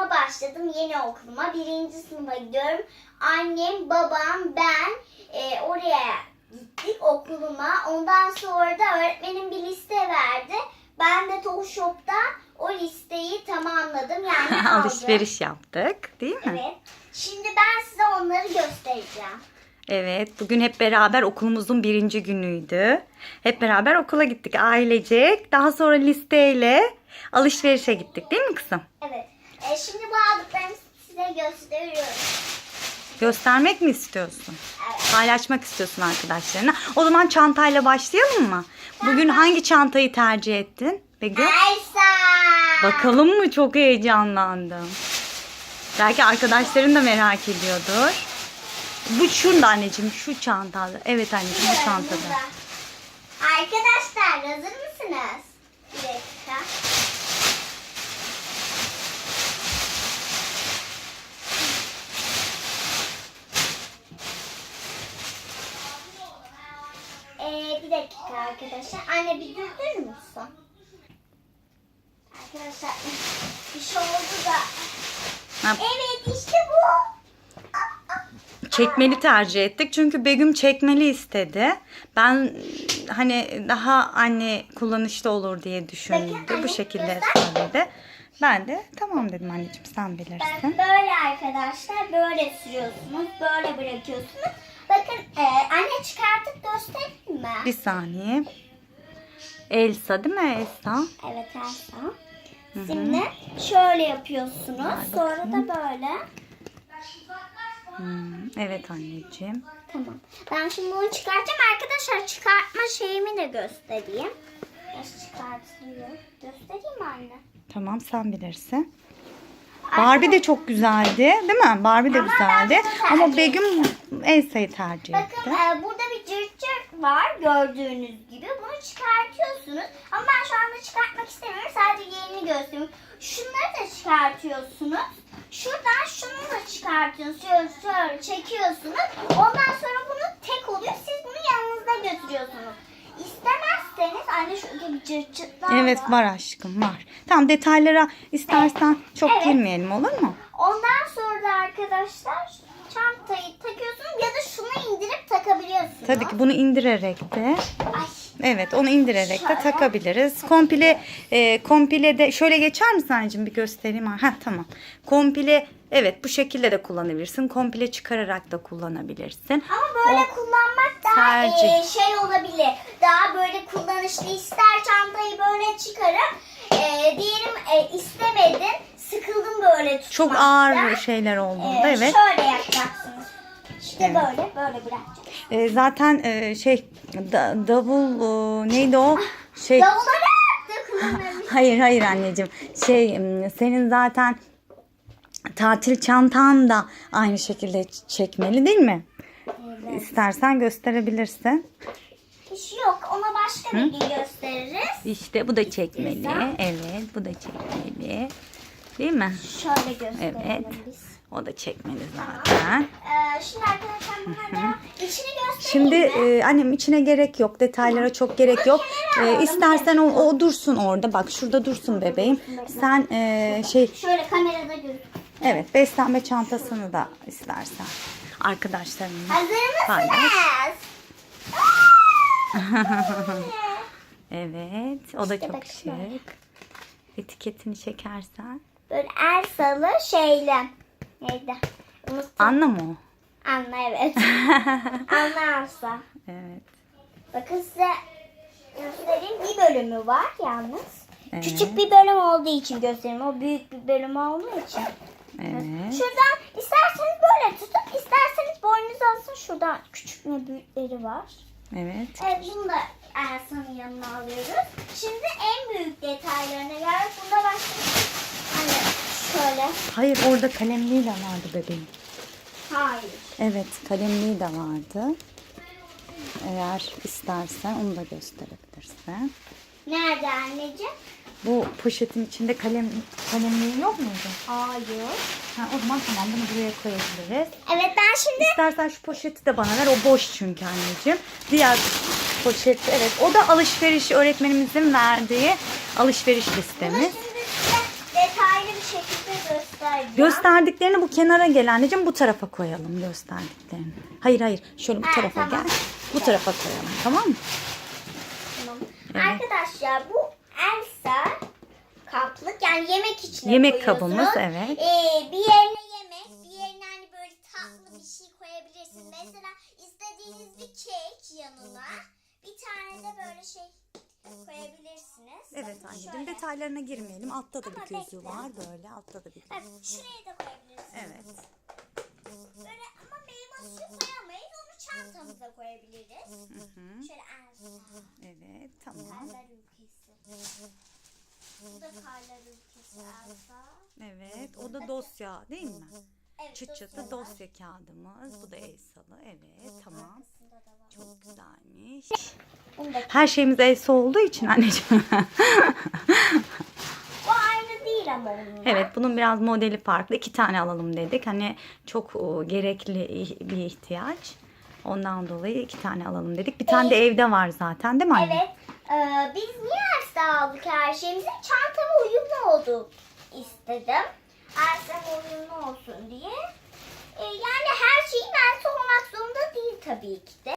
okuluma başladım. Yeni okuluma. Birinci sınıfa gidiyorum. Annem, babam, ben e, oraya gittik okuluma. Ondan sonra da öğretmenim bir liste verdi. Ben de Tohuşop'tan o listeyi tamamladım. Yani aldım. Alışveriş yaptık değil mi? Evet. Şimdi ben size onları göstereceğim. Evet, bugün hep beraber okulumuzun birinci günüydü. Hep beraber okula gittik ailecek. Daha sonra listeyle alışverişe gittik değil mi kızım? Evet. E, şimdi bu aldıklarımı size gösteriyorum. Göstermek mi istiyorsun? Evet. Paylaşmak istiyorsun arkadaşlarına. O zaman çantayla başlayalım mı? Bugün hangi çantayı tercih ettin? Begüm? Elsa. Bakalım mı? Çok heyecanlandım. Belki arkadaşların da merak ediyordur. Bu şunda anneciğim, şu çantada. Evet anneciğim, bu çantada. Arkadaşlar hazır mısınız? Bir dakika. Ee, bir dakika arkadaşlar. Anne bir durdurur musun? Arkadaşlar bir şey oldu da. Ha, Evet işte bu. Çekmeli tercih ettik. Çünkü Begüm çekmeli istedi. Ben hani daha anne kullanışlı olur diye düşündü. Bu şekilde söyledi. Ben de tamam dedim anneciğim sen bilirsin. Ben böyle arkadaşlar böyle sürüyorsunuz. Böyle bırakıyorsunuz. Bakın e, anne çıkartıp göstereyim mi? Bir saniye. Elsa değil mi Elsa? Evet Elsa. Şimdi şöyle yapıyorsunuz. Sonra da böyle. Hmm, evet anneciğim. Tamam. Ben şimdi bunu çıkartacağım. Arkadaşlar çıkartma şeyimi de göstereyim. Nasıl çıkartılıyor? Göstereyim mi anne? Tamam sen bilirsin. Barbie de çok güzeldi değil mi? Barbie de Ama güzeldi. Ama Begüm Elsa'yı tercih etti. Bakın e, burada bir cırt var gördüğünüz gibi. Bunu çıkartıyorsunuz. Ama ben şu anda çıkartmak istemiyorum. Sadece yerini gösteriyorum. Şunları da çıkartıyorsunuz. Şuradan şunu da çıkartıyorsunuz. Şöyle, şöyle çekiyorsunuz. Ondan sonra bunu tek oluyor. Siz bunu yanınızda götürüyorsunuz. İstemezseniz anne şurada bir cırt cırtlar Evet var aşkım var. Tamam detaylara istersen çok Evet. girmeyelim olur mu? Ondan sonra da arkadaşlar çantayı takıyorsunuz ya da şunu indirip takabiliyorsunuz. Tabii ki bunu indirerek de Ay. evet onu indirerek de Şöyle. takabiliriz. Komple e, komple de şöyle geçer misin anneciğim bir göstereyim. Ha tamam. Komple evet bu şekilde de kullanabilirsin. Komple çıkararak da kullanabilirsin. Ama böyle kullanmak daha tercih. e, şey olabilir. Daha böyle kullanışlı. İster çantayı böyle çıkarıp e, diyelim e, istemedin. Sıkıldın böyle tutmaktan. Çok ağır şeyler olduğunda E, evet. Şöyle yapacaksınız. İşte Evet. böyle böyle bırakacaksınız. E, zaten e, şey da- davul e, neydi o? Şey Davulları. Hayır hayır anneciğim. Şey senin zaten tatil çantan da aynı şekilde çekmeli değil mi? Evet. İstersen gösterebilirsin. Hiç yok. Ona başka bir gün gösteririz. İşte bu da çekmeli. Evet bu da çekmeli. Değil mi? Şöyle gösterelim Evet. biz. O da çekmeli zaten. Ee, şimdi arkadaşlar bunları içini Şimdi e, annem içine gerek yok. Detaylara çok gerek yok. E, istersen o, o dursun orada. Bak şurada dursun bebeğim. Sen e, şey Şöyle kamerada görün. evet beslenme çantasını da istersen. Arkadaşlarımla Hazır mısınız? paylaş. Evet, o da çok şık. Etiketini çekersen. Böyle Elsalı şeyle. Neydi? Unuttum. Anla mı o? Anla evet. Anla Elsa. Evet. Bakın size göstereyim. Bir bölümü var yalnız. Evet. Küçük bir bölüm olduğu için göstereyim. O büyük bir bölüm olduğu için. Evet. Şuradan isterseniz böyle tutun. isterseniz boynunuza alsın. Şuradan küçük ve büyükleri var. Evet. Evet bunu da Elsa'nın yanına alıyoruz. Şimdi en büyük detaylarına geldik. Bunda başlayalım. Anne şöyle. Hayır orada kalemliği de vardı bebeğim. Hayır. Evet kalemliği de vardı. Eğer istersen onu da gösterebilirsin. Nerede anneciğim? Bu poşetin içinde kalem kalemliği yok muydu? Hayır. Ha, o zaman tamam bunu buraya koyabiliriz. Evet ben şimdi İstersen şu poşeti de bana ver. O boş çünkü anneciğim. Diğer poşet evet. O da alışveriş öğretmenimizin verdiği alışveriş listemiz. detaylı bir şekilde göstereceğim. Gösterdiklerini bu kenara gel anneciğim bu tarafa koyalım gösterdiklerini. Hayır hayır şöyle bu Ha, tarafa tamam. gel. Bu tarafa koyalım tamam mı? Tamam. Evet. Arkadaşlar bu Elsa kaplık yani yemek için Yemek kabımız, evet. Ee, bir yerine yemek, bir yerine hani böyle tatlı bir şey koyabilirsin. Mesela istediğiniz bir kek yanına bir tane de böyle şey koyabilirsiniz. Evet Bakın anneciğim şöyle. detaylarına girmeyelim. Altta da Ama bir gözü bekle. var böyle. Altta da bir Bak gözü. şuraya da koyabilirsiniz. Evet. Böyle ama meyve suyu koyamayız. Onu çantamıza koyabiliriz. Hı, Şöyle Elsa. Evet tamam. Karlar ülkesi. Bu da karlar ülkesi Elsa. Evet o da dosya değil mi? Evet, Çıt çıtı dosyalar. dosya kağıdımız. Bu da el salı. Evet tamam. Çok güzelmiş. Her şeyimiz el olduğu için anneciğim. Bu aynı değil ama evet bunun biraz modeli farklı. İki tane alalım dedik. Hani çok o, gerekli bir ihtiyaç. Ondan dolayı iki tane alalım dedik. Bir tane de evde var zaten değil mi anne? Evet. e, biz niye Elsa aldık her şeyimizi? Çantama uyumlu oldu istedim. Elsa'm uyumlu olsun diye. E, yani her şeyin Elsa olmak zorunda değil tabii ki de.